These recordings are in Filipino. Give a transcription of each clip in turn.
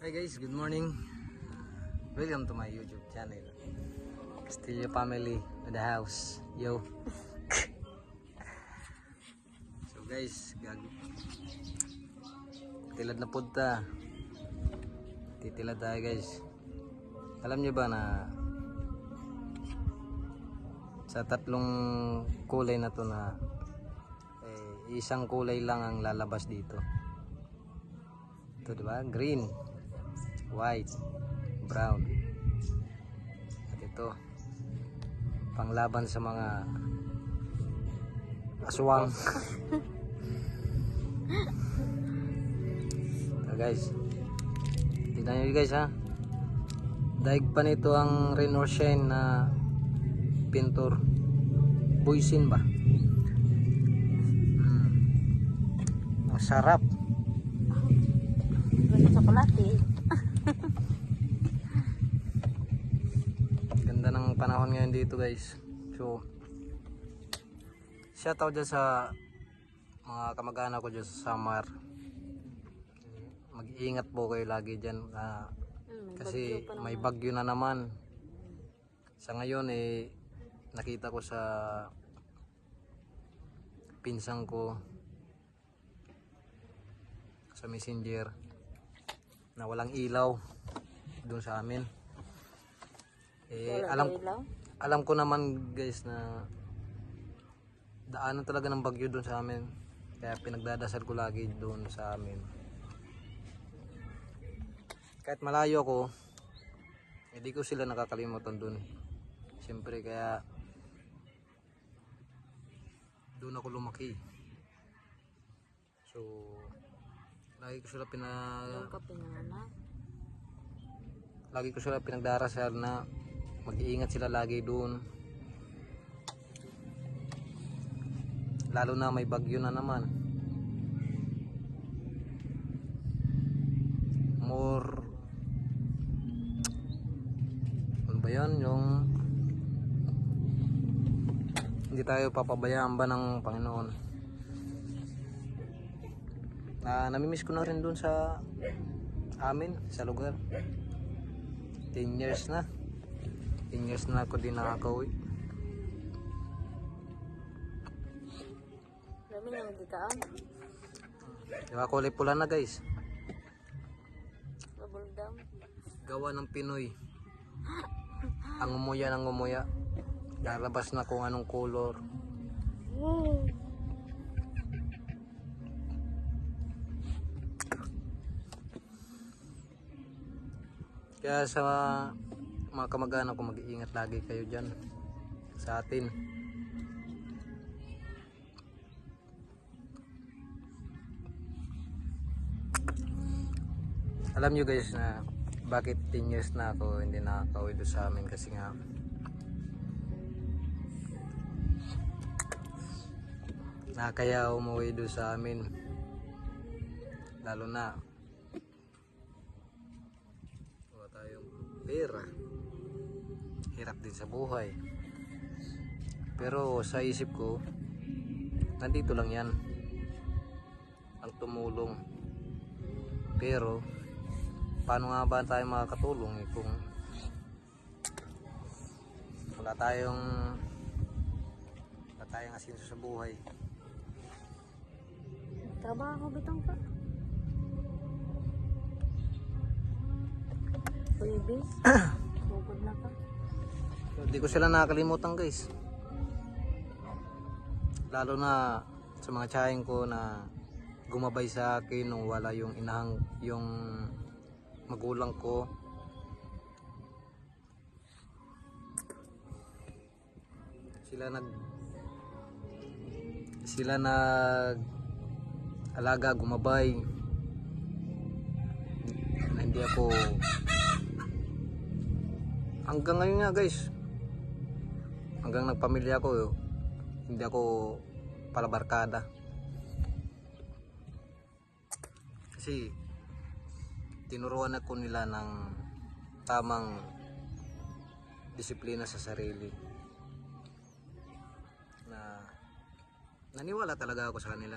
Hi guys, good morning. Welcome to my YouTube channel. Castillo family at the house. Yo. so guys, gag tilad na punta. Titilad tayo guys. Alam niyo ba na sa tatlong kulay na to na eh, isang kulay lang ang lalabas dito. Ito diba? Green, white, brown. At ito, panglaban sa mga aswang. so guys, tignan nyo guys ha. Daig pa nito ang rain or shine na pintor. Buisin ba? Mm. Ang sarap. Gusto chocolate. Ganda ng panahon ngayon dito guys. So, shout out dyan sa mga kamag-anak ko dyan sa Samar. Mag-iingat po kayo lagi dyan. may kasi may bagyo na naman. Sa ngayon eh, nakita ko sa pinsang ko sa messenger na walang ilaw doon sa amin. Eh, Wala alam ilaw? Alam ko naman guys na daanan talaga ng bagyo doon sa amin. Kaya pinagdadasal ko lagi doon sa amin. Kahit malayo ako, hindi ko sila nakakalimutan doon. Siyempre kaya doon ako lumaki. So, lagi ko sila pina lagi ko sila pinagdarasal na mag-iingat sila lagi doon. Lalo na may bagyo na naman. More ano ba yun? Yung hindi tayo papabayaan ba ng Panginoon? Na namimiss ko na rin doon sa amin, sa lugar. 10 years na 10 years na ako din nakakauwi. Dami niyang gitaan. diba kulay pula na guys. Down. gawa ng Pinoy. Ang umuya ng umuya. Lalabas na kung anong color. Kaya sa mga kamag-anak ko mag-iingat lagi kayo dyan. Sa atin. Alam nyo guys na bakit 10 years na ako hindi nakakauwi doon sa amin kasi nga na kaya umuwi doon sa amin. Lalo na wala tayong pera hirap din sa buhay pero sa isip ko nandito lang yan ang tumulong pero paano nga ba tayo makakatulong eh, kung wala tayong wala tayong asinso sa buhay Trabaho bitang ka. Baby. Bukod na ka. Hindi ko sila nakakalimutan guys. Lalo na sa mga tsahin ko na gumabay sa akin nung wala yung inahang yung magulang ko. Sila nag sila nag alaga gumabay. Na hindi ako hanggang ngayon nga guys hanggang nagpamilya ako hindi ako palabarkada. Kasi tinuruan ako nila ng tamang disiplina sa sarili. Na naniwala talaga ako sa kanila.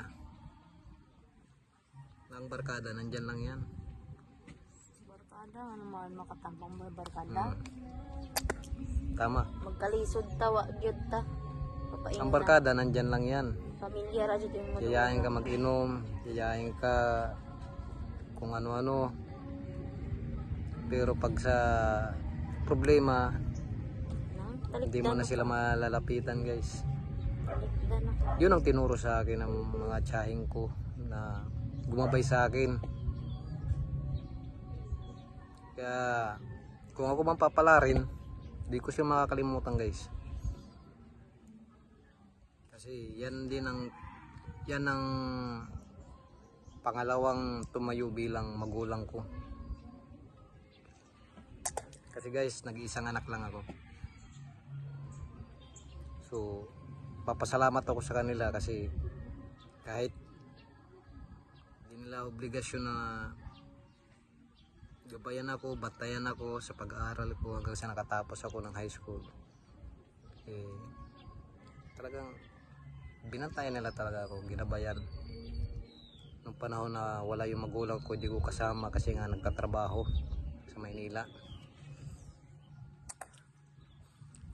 Ang barkada nandyan lang yan Kailangan naman makatampang may barkada. Mm. Tama. Magkalisod tawa, gyud ta. Papaingon Ang barkada, nandyan lang yan. Pamilya ra yung mga. Yayain ka mag-inom, yayain ka kung ano-ano. Pero pag sa problema, hindi mo na sila malalapitan guys. Yun ang tinuro sa akin ng mga tsahing ko na gumabay sa akin. Kaya kung ako man papalarin, di ko siya makakalimutan guys. Kasi yan din ang yan ang pangalawang tumayo bilang magulang ko. Kasi guys, nag-iisang anak lang ako. So, papasalamat ako sa kanila kasi kahit di nila obligasyon na gabayan ako, batayan ako sa pag-aaral ko hanggang sa nakatapos ako ng high school. Eh, talagang binantayan nila talaga ako, ginabayan. Nung panahon na wala yung magulang ko, hindi ko kasama kasi nga nagtatrabaho sa Maynila.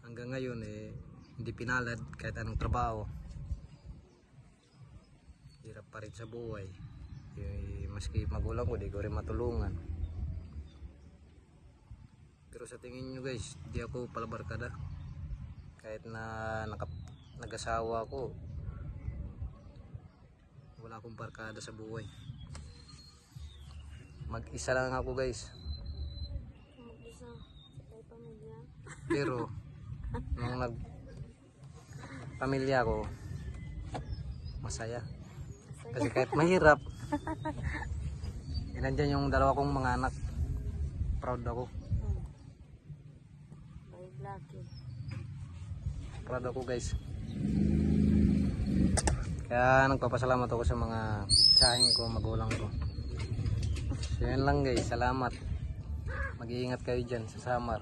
Hanggang ngayon eh, hindi pinalad kahit anong trabaho. Hirap pa rin sa buhay. Eh, maski magulang ko, di ko rin matulungan. Pero sa tingin nyo guys, di ako palabarkada. Kahit na naka, nag-asawa ako, wala akong barkada sa buhay. Mag-isa lang ako guys. Mag-isa. Sa pamilya. Pero, nung nag pamilya ko, masaya. Kasi kahit mahirap, eh, nandyan yung dalawa kong mga anak. Proud ako. Proud ako guys. Kaya nagpapasalamat ako sa mga tsahin ko, magulang ko. So yun lang guys, salamat. Mag-iingat kayo dyan sa summer.